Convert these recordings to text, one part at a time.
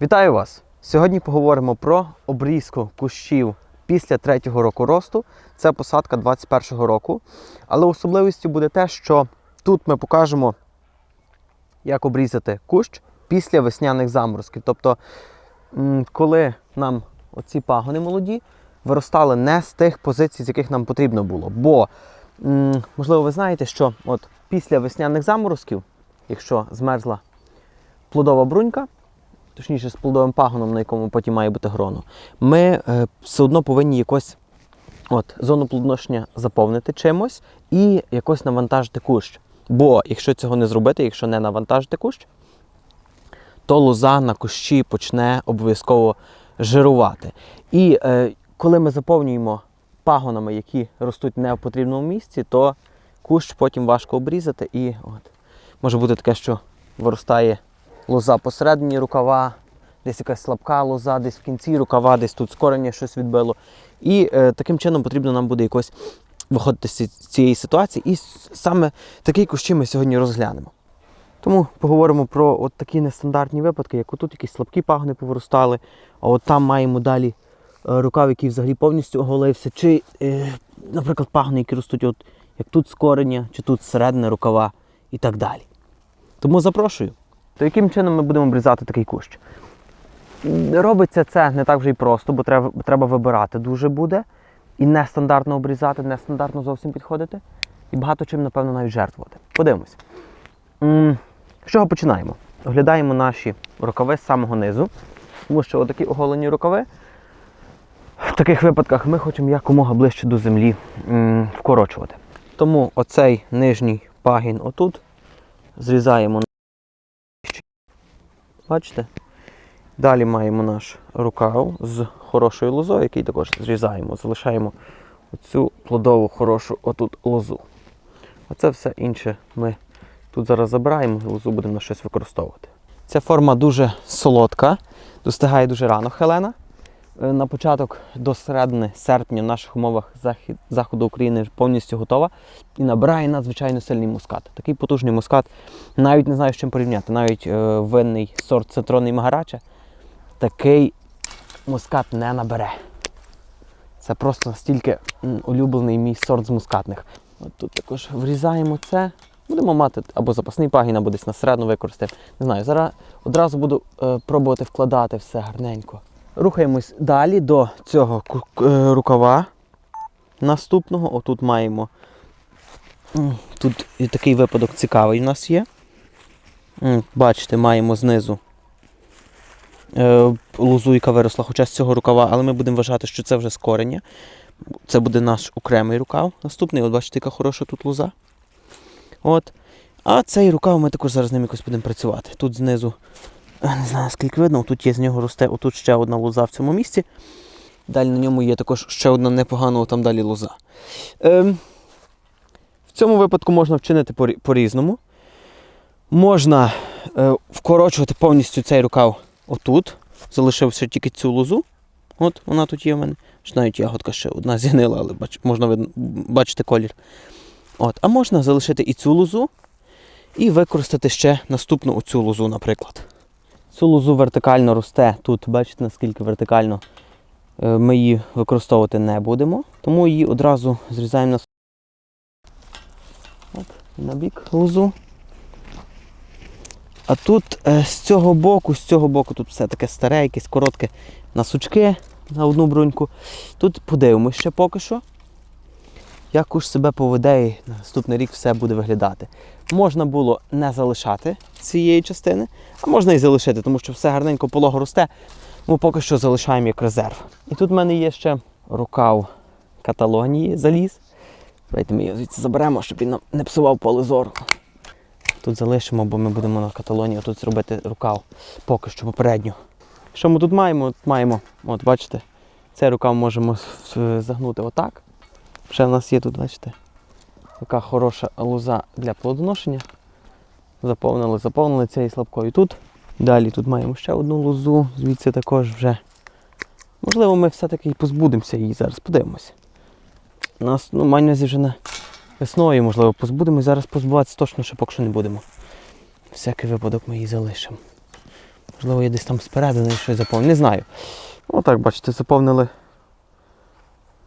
Вітаю вас! Сьогодні поговоримо про обрізку кущів після третього року росту. Це посадка 21-го року. Але особливістю буде те, що тут ми покажемо, як обрізати кущ після весняних заморозків. Тобто, коли нам оці пагони молоді виростали не з тих позицій, з яких нам потрібно було. Бо, можливо, ви знаєте, що от після весняних заморозків, якщо змерзла плодова брунька, точніше з плодовим пагоном, на якому потім має бути гроно, ми е, все одно повинні якось от, зону плодоношення заповнити чимось і якось навантажити кущ. Бо якщо цього не зробити, якщо не навантажити кущ, то лоза на кущі почне обов'язково жирувати. І е, коли ми заповнюємо пагонами, які ростуть не в потрібному місці, то кущ потім важко обрізати. І от, може бути таке, що виростає лоза посередині рукава, десь якась слабка лоза, десь в кінці рукава, десь тут з корення щось відбило. І е, таким чином потрібно нам буде якось виходити з цієї ситуації. І саме такі кущі ми сьогодні розглянемо. Тому поговоримо про от такі нестандартні випадки, як отут якісь слабкі пагони повиростали, а от там маємо далі е, рукав, який взагалі повністю оголився, чи, е, наприклад, пагони, які ростуть от, як тут з кореня, чи тут зсередини рукава і так далі. Тому запрошую. То яким чином ми будемо обрізати такий кущ? Робиться це не так вже й просто, бо треба, треба вибирати дуже буде. І нестандартно обрізати, нестандартно зовсім підходити. І багато чим, напевно, навіть жертвувати. Подивимось. З чого починаємо? Оглядаємо наші рукави з самого низу. Тому що отакі оголені рукави в таких випадках ми хочемо якомога ближче до землі вкорочувати. Тому оцей нижній пагін отут зрізаємо. Бачите? Далі маємо наш рукав з хорошою лозою, який також зрізаємо. Залишаємо оцю плодову хорошу отут лозу. А це все інше ми тут зараз забираємо і лозу будемо на щось використовувати. Ця форма дуже солодка, достигає дуже рано Хелена. Е, На початок до середини серпня в наших умовах захід, заходу України повністю готова і набирає надзвичайно сильний мускат. Такий потужний мускат, навіть не знаю з чим порівняти. Навіть е, винний сорт цитронний магарача такий мускат не набере. Це просто настільки улюблений мій сорт з мускатних. От тут також врізаємо це. Будемо мати або запасний пагін, або десь на середину використаємо. Не знаю, зараз одразу буду е, пробувати вкладати все гарненько. Рухаємось далі до цього е, рукава наступного. Отут маємо. Тут такий випадок цікавий у нас є. Бачите, маємо знизу е, лозу, яка виросла, хоча з цього рукава, але ми будемо вважати, що це вже з кореня. Це буде наш окремий рукав. Наступний, от бачите, яка хороша тут лоза. От. А цей рукав ми також зараз ним якось будемо працювати. Тут знизу, не знаю скільки видно, тут є з нього росте, отут ще одна лоза в цьому місці. Далі на ньому є також ще одна непогана, там далі лоза. Ем, в цьому випадку можна вчинити по-різному. Можна е, вкорочувати повністю цей рукав отут. Залишився тільки цю лозу. От вона тут є в мене. Навіть ягодка ще одна зігнила, але бач, можна видно, бачити колір. От, а можна залишити і цю лозу, і використати ще наступну оцю лозу, наприклад. Цю лозу вертикально росте. Тут, бачите, наскільки вертикально е, ми її використовувати не будемо. Тому її одразу зрізаємо на, От, на бік лозу. А тут е, з цього боку, з цього боку, тут все таке старе, якесь коротке на сучки на одну бруньку. Тут подивимось ще поки що, як уж себе поведе і на наступний рік все буде виглядати. Можна було не залишати цієї частини, а можна і залишити, тому що все гарненько полого росте. Ми поки що залишаємо як резерв. І тут в мене є ще рукав Каталонії заліз. Давайте ми його звідси заберемо, щоб він нам не псував поле зору. Тут залишимо, бо ми будемо на каталонії тут зробити рукав поки що попередньо. Що ми тут маємо? От маємо, от бачите, цей рукав можемо загнути отак. Ще в нас є тут, бачите, така хороша лоза для плодоношення. Заповнили, заповнили цією слабкою тут. Далі тут маємо ще одну лозу, звідси також вже. Можливо, ми все-таки позбудемося її зараз, подивимося. У нас, ну, маю вже на весною, можливо, позбудемось. Зараз позбуватися точно ще поки що не будемо. Всякий випадок ми її залишимо. Можливо, я десь там спереду щось заповнив. Не знаю. Отак, бачите, заповнили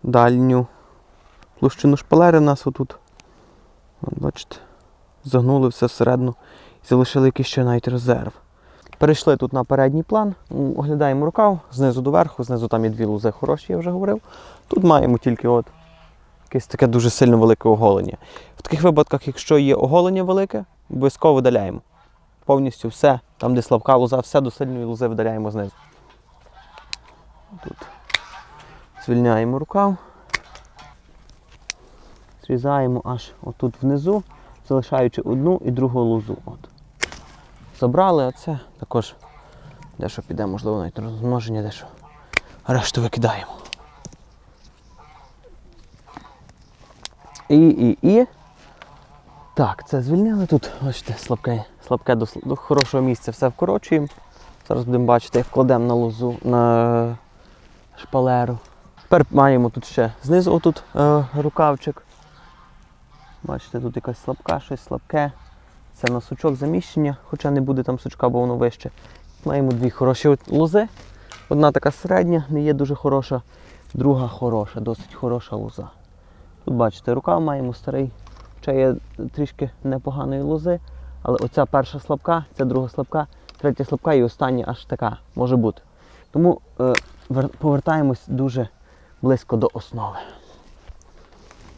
дальню площину шпалери в нас отут. От, бачите, загнули все всередину і залишили якийсь ще навіть резерв. Перейшли тут на передній план, оглядаємо рукав знизу до верху, знизу там є дві лузи хороші, я вже говорив. Тут маємо тільки от якесь таке дуже сильно велике оголення. В таких випадках, якщо є оголення велике, обов'язково видаляємо. Повністю все, там, де слабка лоза, все до сильної лози видаляємо знизу. Тут звільняємо рукав. Зрізаємо аж отут внизу, залишаючи одну і другу лозу. От. Забрали, а це також дещо піде, можливо, навіть розмноження дещо. Решту викидаємо. І, і, і. Так, це звільнили тут. Бачите, слабке, слабке до, до хорошого місця все вкорочуємо. Зараз будемо бачити, як кладемо на лозу, на шпалеру. Тепер маємо тут ще знизу отут е, рукавчик. Бачите, тут якась слабка, щось слабке. Це на сучок заміщення, хоча не буде там сучка, бо воно вище. Маємо дві хороші лози. Одна така середня, не є дуже хороша, друга хороша, досить хороша лоза. Тут бачите, рукав маємо старий, хоча є трішки непоганої лози, але оця перша слабка, ця друга слабка, третя слабка і остання аж така може бути. Тому е, повертаємось дуже близько до основи.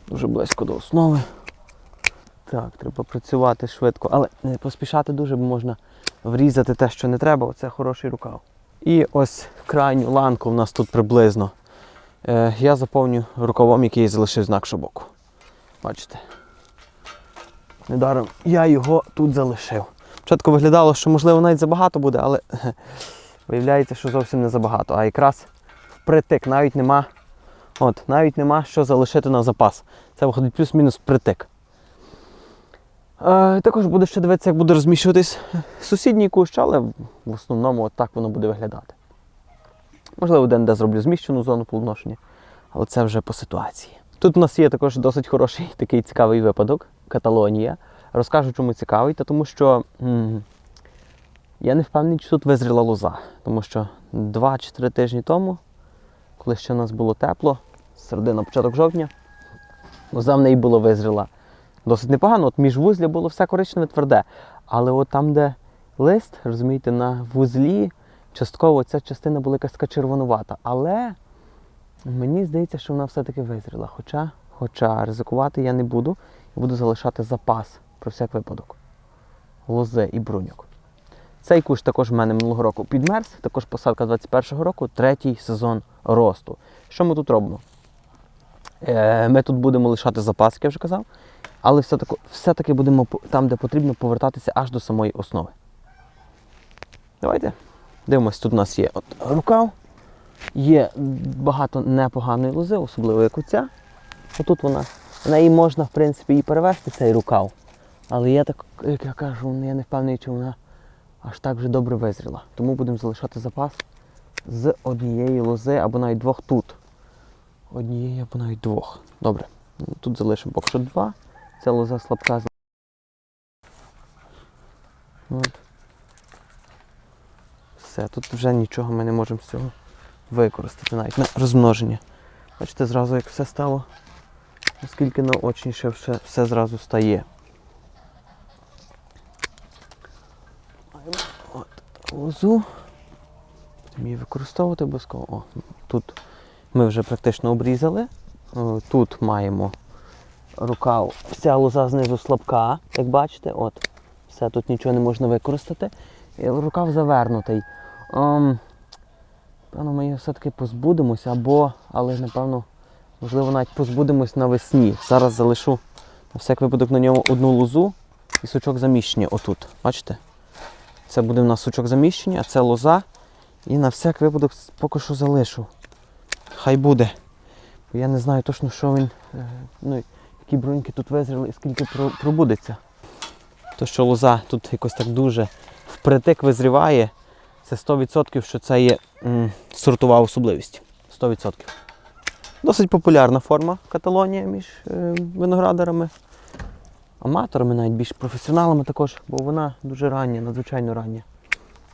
Дуже близько до основи. Так, треба працювати швидко, але не поспішати дуже, бо можна врізати те, що не треба. Оце хороший рукав. І ось крайню ланку в нас тут приблизно. Е, я заповню рукавом, який залишив знак шобоку. Бачите? Недаром я його тут залишив. Спочатку виглядало, що можливо навіть забагато буде, але виявляється, що зовсім не забагато. А якраз впритик навіть нема. От, навіть нема що залишити на запас. Це виходить плюс-мінус впритик. Е, також буде ще дивитися, як буде розміщуватись сусідній кущ, але в основному так воно буде виглядати. Можливо, де де зроблю зміщену зону плодоношення, але це вже по ситуації. Тут у нас є також досить хороший такий цікавий випадок Каталонія. Розкажу, чому цікавий, та тому що м, я не впевнений, чи тут визріла лоза. Тому що 2 чи 3 тижні тому, коли ще у нас було тепло, середина початок жовтня, лоза в неї було визріла досить непогано. От між вузля було все коричневе тверде. Але от там, де лист, розумієте, на вузлі частково ця частина була якась така червонувата. Але мені здається, що вона все-таки визріла. Хоча, хоча ризикувати я не буду. Я буду залишати запас про всяк випадок. Лози і бруньок. Цей кущ також в мене минулого року підмерз, також посадка 21-го року, третій сезон росту. Що ми тут робимо? Е, Ми тут будемо лишати запас, як я вже казав, але все-таки, будемо там, де потрібно, повертатися аж до самої основи. Давайте дивимось, тут у нас є от рукав, є багато непоганої лози, особливо як оця. Отут вона. На неї можна, в принципі, і перевести цей рукав. Але я так, як я кажу, я не впевнений, чи вона аж так вже добре визріла. Тому будемо залишати запас з однієї лози або навіть двох тут. Однієї або навіть двох. Добре. Ну, Тут залишимо поки що два. Ця лоза слабка. От. Все, тут вже нічого ми не можемо з цього використати навіть на розмноження. Бачите, зразу як все стало, наскільки наочніше все, все зразу стає. От лозу. Будемо її використовувати обов'язково. О, тут ми вже практично обрізали. Тут маємо рукав. Вся лоза знизу слабка, як бачите, от. Все, тут нічого не можна використати. І рукав завернутий. Ем, Певно, ми його все-таки позбудемося, або, але напевно, можливо, навіть позбудемось навесні. Зараз залишу на всяк випадок на ньому одну лозу і сучок заміщення отут. Бачите? Це буде в нас сучок заміщення, а це лоза. І на всяк випадок поки що залишу. Хай буде. Бо я не знаю точно, що він, е, ну, які бруньки тут визріли і скільки пробудеться. То, що лоза тут якось так дуже впритик визріває, це 100% що це є м, сортова особливість. 100%. Досить популярна форма Каталонія між е, виноградарами, аматорами, навіть більш професіоналами також, бо вона дуже рання, надзвичайно рання.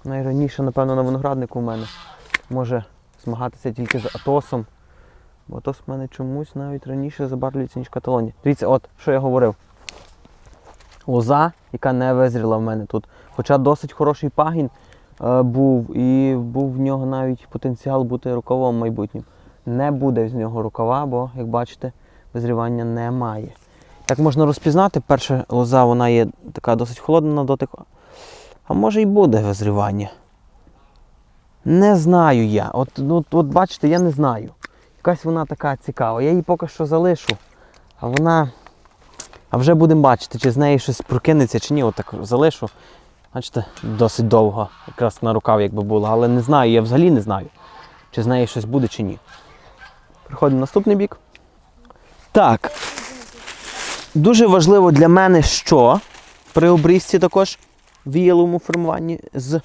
найраніше, напевно, на винограднику в мене може змагатися тільки з Атосом. Бо Атос в мене чомусь навіть раніше забарвлюється, ніж Каталонія. Дивіться, от що я говорив. Лоза, яка не визріла в мене тут. Хоча досить хороший пагін е, був, і був в нього навіть потенціал бути рукавом майбутнім. Не буде з нього рукава, бо, як бачите, визрівання немає. Як можна розпізнати, перша лоза вона є така досить холодна на дотик. А може і буде визрівання. Не знаю я. От, ну, от бачите, я не знаю. Якась вона така цікава. Я її поки що залишу, а вона. А вже будемо бачити, чи з неї щось прокинеться, чи ні. От залишу. Бачите, досить довго, якраз на рукав якби було, але не знаю, я взагалі не знаю, чи з неї щось буде, чи ні. Приходимо наступний бік. Так. Дуже важливо для мене, що при обрізці також віяловому формуванні з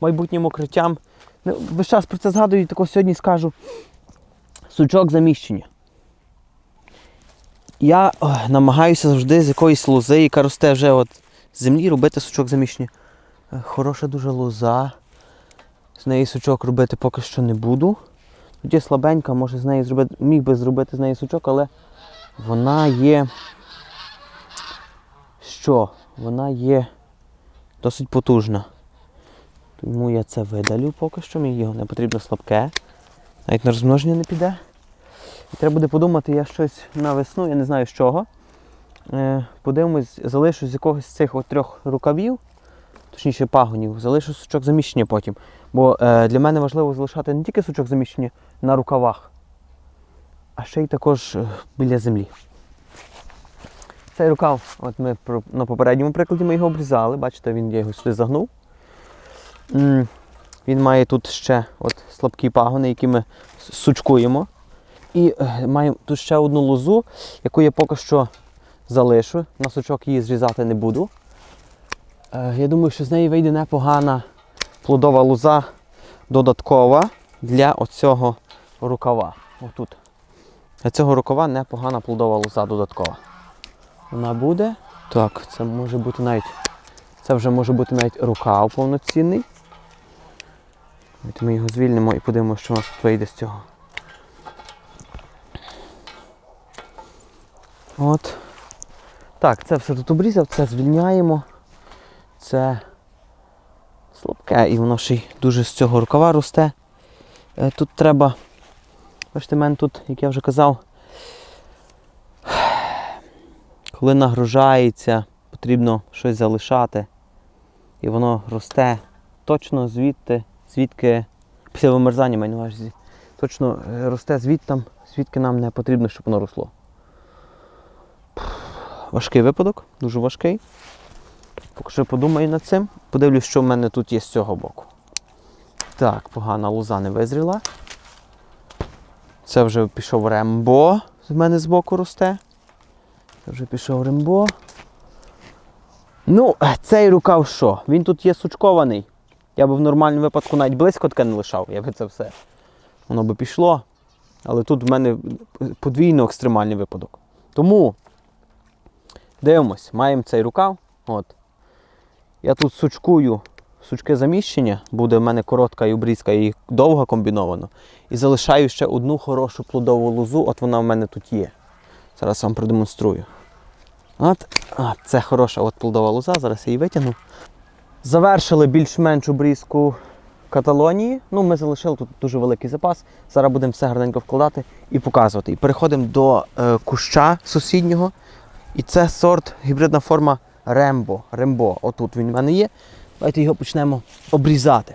майбутнім укриттям. Ну, Весь час про це згадую, і також сьогодні скажу. Сучок заміщення. Я ой, намагаюся завжди з якоїсь лози, яка росте вже от з землі, робити сучок заміщення. Е, Хороша дуже лоза. З неї сучок робити поки що не буду. Тоді слабенька, може з неї зробити, міг би зробити з неї сучок, але вона є. Що? Вона є досить потужна. Тому я це видалю поки що, мені його не потрібно слабке. Навіть на розмноження не піде. Треба буде подумати, я щось на весну, я не знаю з чого. Е, подивимось, залишу з якогось з цих от трьох рукавів, точніше пагонів, залишу сучок заміщення потім. Бо е, для мене важливо залишати не тільки сучок заміщення на рукавах, а ще й також е, біля землі. Цей рукав, от ми на попередньому прикладі ми його обрізали, бачите, він я його сюди загнув. Він має тут ще от слабкі пагони, які ми сучкуємо. І е, маємо тут ще одну лозу, яку я поки що залишу. На сучок її зрізати не буду. Е, Я думаю, що з неї вийде непогана плодова лоза додаткова для оцього рукава. Отут. Для цього рукава непогана плодова лоза додаткова. Вона буде. Так, це може бути навіть. Це вже може бути навіть рукав повноцінний. Ми його звільнимо і подивимося, що у нас вийде з цього. От. Так, це все тут обрізав, це звільняємо. Це слабке і воно ще й дуже з цього рукава росте. Е, Тут треба. Бачите, мене тут, як я вже казав, коли нагружається, потрібно щось залишати. І воно росте точно звідти, звідки після вимерзання маю на увазі. Точно е, росте звідтам, звідки нам не потрібно, щоб воно росло. Важкий випадок, дуже важкий. Поки що подумаю над цим. Подивлюсь, що в мене тут є з цього боку. Так, погана лоза не визріла. Це вже пішов рембо, з мене збоку росте. Це вже пішов рембо. Ну, цей рукав що? Він тут є сучкований. Я би в нормальному випадку навіть близько таке не лишав, я би це все. Воно би пішло. Але тут в мене подвійно екстремальний випадок. Тому дивимось, маємо цей рукав. От. Я тут сучкую сучки заміщення, буде в мене коротка і обрізка і довга комбіновано. І залишаю ще одну хорошу плодову лозу, от вона в мене тут є. Зараз вам продемонструю. От, а, це хороша от плодова лоза, зараз я її витягну. Завершили більш-менш обрізку Каталонії. Ну, ми залишили тут дуже великий запас. Зараз будемо все гарненько вкладати і показувати. І переходимо до е, куща сусіднього. І це сорт, гібридна форма Рембо. Рембо. Отут він в мене є. Давайте його почнемо обрізати.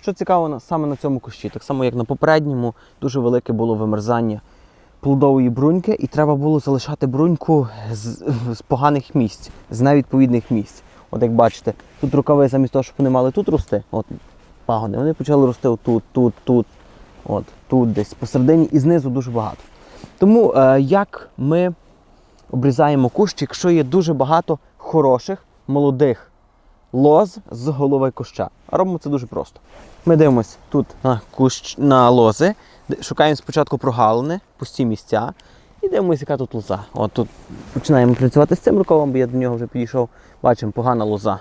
Що цікаво саме на цьому кущі, так само як на попередньому, дуже велике було вимерзання плодової бруньки, і треба було залишати бруньку з, з поганих місць, з невідповідних місць. От як бачите, тут рукави замість того, щоб вони мали тут рости, от пагони, вони почали рости отут, тут, тут, от, тут десь посередині і знизу дуже багато. Тому е, як ми обрізаємо кущ, якщо є дуже багато хороших, молодих лоз з голови куща. Робимо це дуже просто. Ми дивимося тут на кущ на лози, шукаємо спочатку прогалини, пусті місця, і дивимося, яка тут лоза. От тут починаємо працювати з цим рукавом, бо я до нього вже підійшов. Бачимо, погана лоза.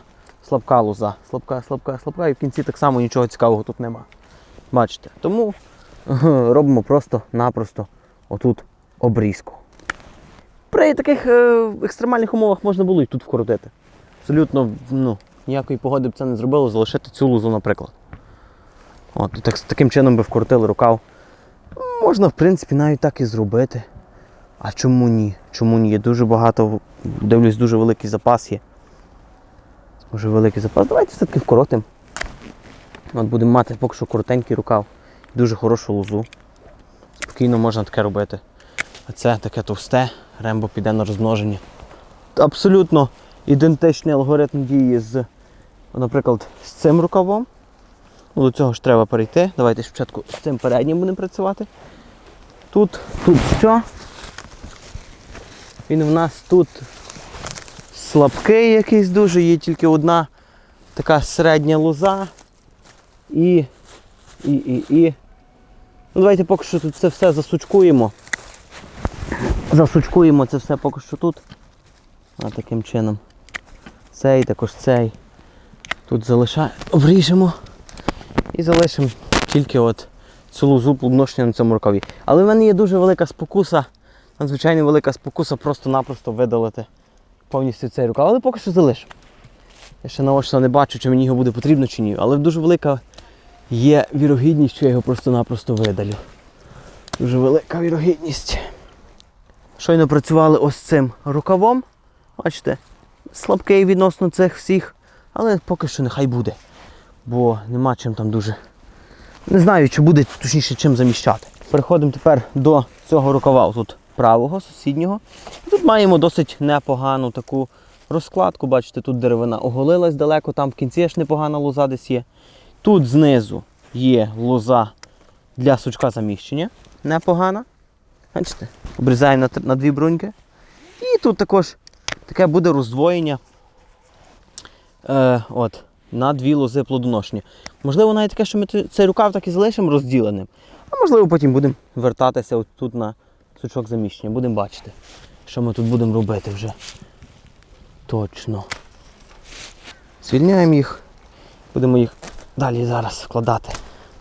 слабка лоза. Слабка, слабка, слабка, і в кінці так само нічого цікавого тут нема. Бачите? Тому робимо просто-напросто отут обрізку. При таких е, екстремальних умовах можна було і тут вкоротити. Абсолютно ну, ніякої погоди б це не зробило, залишити цю лузу, наприклад. От, так, таким чином би вкоротили рукав. Можна, в принципі, навіть так і зробити. А чому ні? Чому ні? Є дуже багато, дивлюсь, дуже великий запас є. Дуже великий запас. Давайте все-таки вкоротимо. От будемо мати поки що коротенький рукав, дуже хорошу лозу. Спокійно можна таке робити. А це таке товсте, рембо піде на розмноження. Абсолютно ідентичний алгоритм дії з, наприклад, з цим рукавом. Ну, До цього ж треба перейти. Давайте спочатку з цим переднім будемо працювати. Тут, тут що? Він в нас тут слабкий якийсь дуже, є тільки одна така середня лоза. І. І, і, і. Ну, давайте поки що тут це все засучкуємо. Засучкуємо це все поки що тут. А таким чином. Цей, також цей. Тут залишаємо, обріжемо і залишимо тільки от цю лозу плодоношення на цьому рукаві. Але в мене є дуже велика спокуса, надзвичайно велика спокуса просто-напросто видалити повністю цей рукав. Але поки що залишимо. Я ще наочно не бачу, чи мені його буде потрібно чи ні. Але дуже велика є вірогідність, що я його просто-напросто видалю. Дуже велика вірогідність. Щойно працювали ось цим рукавом. Бачите, слабкий відносно цих всіх, але поки що нехай буде. Бо нема чим там дуже. Не знаю, чи буде точніше чим заміщати. Переходимо тепер до цього рукава тут правого, сусіднього. Тут маємо досить непогану таку розкладку. Бачите, тут деревина оголилась далеко, там в кінці аж непогана лоза десь є. Тут знизу є лоза для сучка заміщення. Непогана. Бачите? Обрізаємо на, на дві бруньки. І тут також таке буде роздвоєння е, от, на дві лози плодоношення. Можливо, навіть таке, що ми цей рукав так і залишимо розділеним. А можливо, потім будемо вертатися от тут на сучок заміщення. Будемо бачити, що ми тут будемо робити вже. Точно. Звільняємо їх. Будемо їх далі зараз вкладати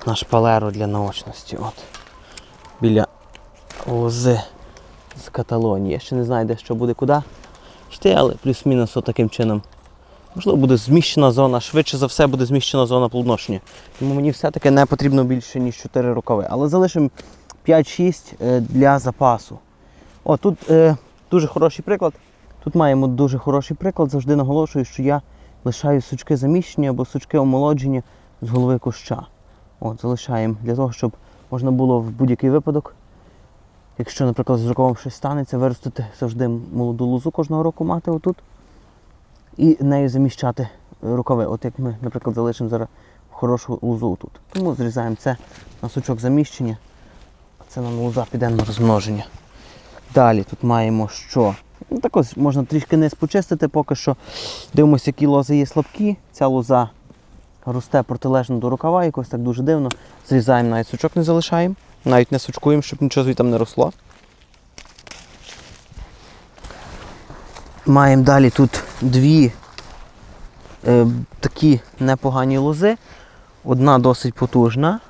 на шпалеру для наочності. От. Біля лози з Каталонії. Я ще не знаю, де що буде куди йти, але плюс-мінус таким чином. Можливо, буде зміщена зона, швидше за все буде зміщена зона плодоношення. Тому мені все-таки не потрібно більше, ніж 4 рукави. Але залишимо 5-6 е, для запасу. О, тут е, дуже хороший приклад. Тут маємо дуже хороший приклад. Завжди наголошую, що я лишаю сучки заміщення або сучки омолодження з голови куща. От, залишаємо для того, щоб можна було в будь-який випадок, якщо, наприклад, з рукавом щось станеться, виростити завжди молоду лозу кожного року мати отут і нею заміщати рукави. От як ми, наприклад, залишимо зараз хорошу лозу тут. Тому зрізаємо це на сучок заміщення, а це нам лоза піде на розмноження. Далі тут маємо що? Ну, так ось можна трішки низ почистити, поки що дивимося, які лози є слабкі. Ця лоза росте протилежно до рукава, якось так дуже дивно. Зрізаємо навіть сучок не залишаємо, навіть не сучкуємо, щоб нічого звідти не росло. Маємо далі тут дві е, такі непогані лози. Одна досить потужна.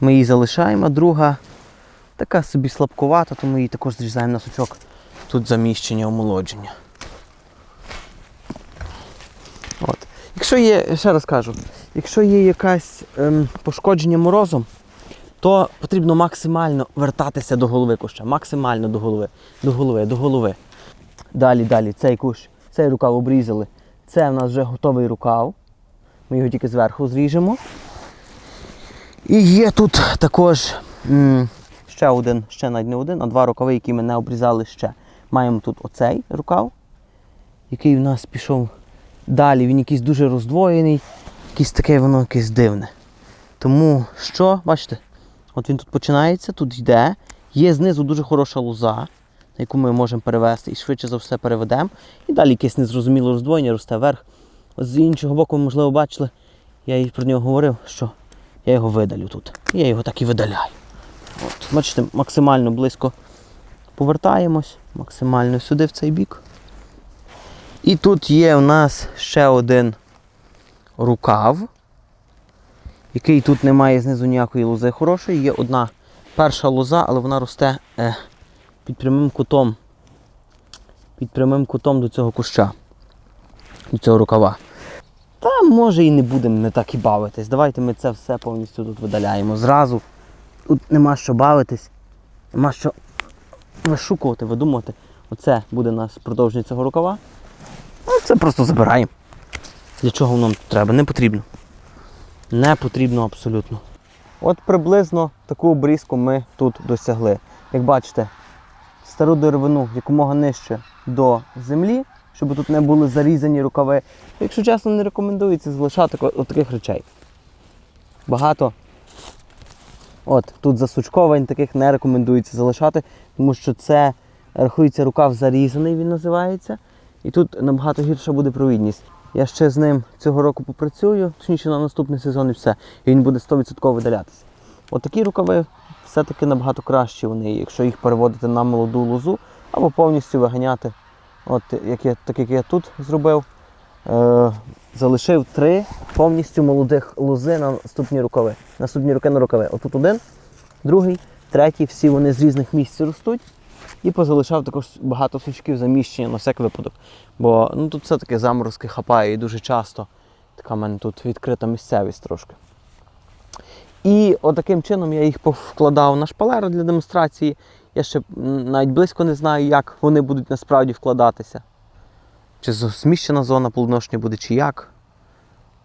Ми її залишаємо, а друга така собі слабкувата, тому її також зрізаємо на сучок. Тут заміщення, омолодження. От. Якщо є, ще раз кажу, якщо є якесь ем, пошкодження морозом, то потрібно максимально вертатися до голови куща. Максимально до голови, до голови, до голови. Далі, далі, цей кущ, цей рукав обрізали. Це в нас вже готовий рукав. Ми його тільки зверху зріжемо. І є тут також м, ще один, ще навіть не один, а два рукави, які ми не обрізали ще. Маємо тут оцей рукав, який в нас пішов далі. Він якийсь дуже роздвоєний, якийсь таке воно якесь дивне. Тому що, бачите, от він тут починається, тут йде. Є знизу дуже хороша лоза, на яку ми можемо перевести і швидше за все переведемо. І далі якесь незрозуміле роздвоєння росте вверх. От з іншого боку, ви, можливо, бачили, я і про нього говорив, що я його видалю тут. І Я його так і видаляю. От, бачите, максимально близько повертаємось, максимально сюди в цей бік. І тут є у нас ще один рукав, який тут не має знизу ніякої лози хорошої. Є одна перша лоза, але вона росте е, під прямим кутом. Під прямим кутом до цього куща, до цього рукава. Та може і не будемо ми так і бавитись. Давайте ми це все повністю тут видаляємо. Зразу. Тут нема що бавитись, нема що вишукувати, видумувати. Оце буде у нас продовження цього рукава. Ну, це просто забираємо. Для чого нам треба? Не потрібно. Не потрібно абсолютно. От приблизно таку обрізку ми тут досягли. Як бачите, стару деревину якомога нижче до землі, щоб тут не були зарізані рукави. Якщо чесно, не рекомендується залишати от таких речей. Багато. От, тут засучковань таких не рекомендується залишати, тому що це рахується рукав зарізаний, він називається. І тут набагато гірша буде провідність. Я ще з ним цього року попрацюю, точніше на наступний сезон і все. І він буде 100% видалятися. От рукави все-таки набагато кращі вони, якщо їх переводити на молоду лозу або повністю виганяти. От як я, так як я тут зробив, е, залишив три повністю молодих лози на наступні рукави. Наступні руки на рукави. Отут один, другий, третій, всі вони з різних місць ростуть. І позалишав також багато сучків заміщення на всяк випадок. Бо ну, тут все-таки заморозки хапає і дуже часто така в мене тут відкрита місцевість трошки. І отаким чином я їх повкладав на шпалеру для демонстрації. Я ще навіть близько не знаю, як вони будуть насправді вкладатися. Чи зміщена зона плодоношення буде, чи як.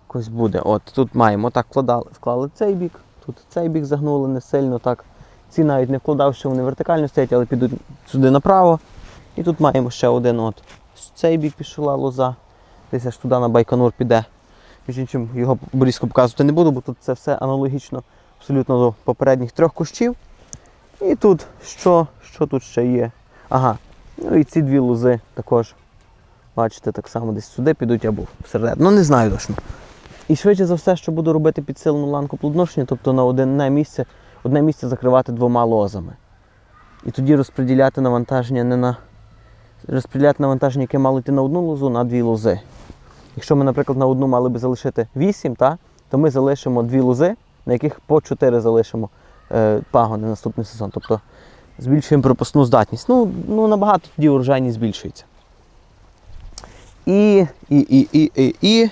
Якось буде. От тут маємо так вкладали, вклали цей бік, тут цей бік загнули не сильно так. Ці навіть не вкладав, що вони вертикально стоять, але підуть сюди направо. І тут маємо ще один от. З цей бік пішла лоза. Десь аж туди на Байконур піде. Між іншим його близько показувати не буду, бо тут це все аналогічно абсолютно до попередніх трьох кущів. І тут що, що тут ще є? Ага. Ну і ці дві лози також. Бачите, так само десь сюди підуть або всередину. Ну не знаю точно. І швидше за все, що буду робити підсилену ланку плодоношення, тобто на одне місце, одне місце закривати двома лозами. І тоді розподіляти навантаження не на. Розподіляти навантаження, яке мало йти на одну лозу, на дві лози. Якщо ми, наприклад, на одну мали би залишити 8, та, то ми залишимо дві лози, на яких по 4 залишимо е, пагони наступний сезон. Тобто збільшуємо пропускну здатність. Ну, ну набагато тоді урожайність збільшується. І, і, і, і, і, і.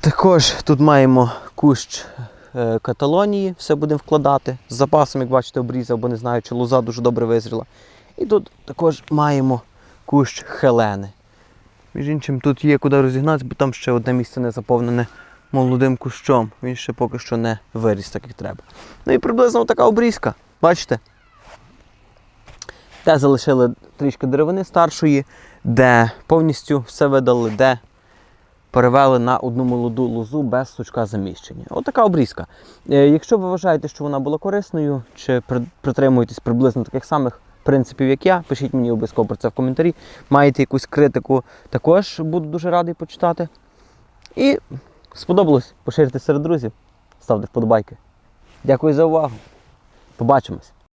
Також тут маємо кущ Каталонії, все будемо вкладати. З запасом, як бачите, обрізав, бо не знаю, чи лоза дуже добре визріла. І тут також маємо кущ Хелени. Між іншим, тут є куди розігнатися, бо там ще одне місце не заповнене молодим кущом. Він ще поки що не виріс, так як треба. Ну і приблизно така обрізка. Бачите? Де залишили трішки деревини старшої, де повністю все видали, де перевели на одну молоду лозу без сучка заміщення. Отака обрізка. Е, Якщо ви вважаєте, що вона була корисною, чи притримуєтесь приблизно таких самих принципів, як я, пишіть мені обов'язково про це в коментарі. Маєте якусь критику, також буду дуже радий почитати. І сподобалось, поширте серед друзів, ставте вподобайки. Дякую за увагу. Побачимось!